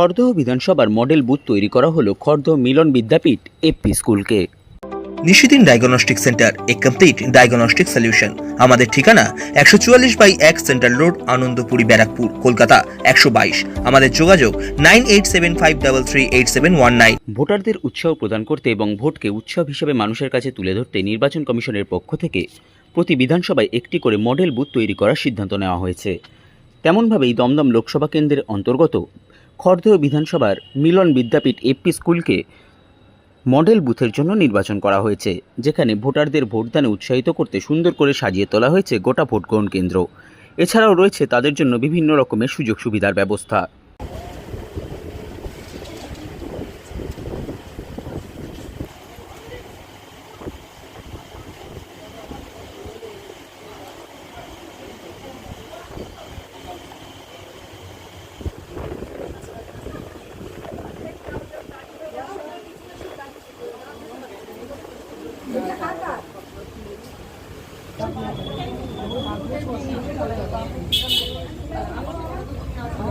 খড়দহ বিধানসভার model booth তৈরি করা হলো খড়দহ মিলন বিদ্যাপীঠ এপি স্কুলকে। নিশিদিন ডায়াগনস্টিক সেন্টার এ কমপ্লিট ডায়াগনস্টিক সলিউশন। আমাদের ঠিকানা একশো চুয়াল্লিশ বাই এক সেন্ট্রাল রোড আনন্দপুরি ব্যারাকপুর কলকাতা একশো বাইশ। আমাদের যোগাযোগ nine eight seven five double three eight seven one nine. ভোটারদের উৎসাহ প্রদান করতে এবং ভোটকে উৎসব হিসেবে মানুষের কাছে তুলে ধরতে নির্বাচন কমিশনের পক্ষ থেকে প্রতি বিধানসভায় একটি করে মডেল বুথ তৈরি করার সিদ্ধান্ত নেওয়া হয়েছে। তেমনভাবেই দমদম লোকসভা কেন্দ্রের অন্তর্গত খড়দহ বিধানসভার মিলন বিদ্যাপীঠ এপি স্কুলকে মডেল বুথের জন্য নির্বাচন করা হয়েছে, যেখানে ভোটারদের ভোটদানে উৎসাহিত করতে সুন্দর করে সাজিয়ে তোলা হয়েছে গোটা ভোটগ্রহণ কেন্দ্র। এছাড়াও রয়েছে তাদের জন্য বিভিন্ন রকমের সুযোগ সুবিধার ব্যবস্থা। 你这咋了？怎么了？哦。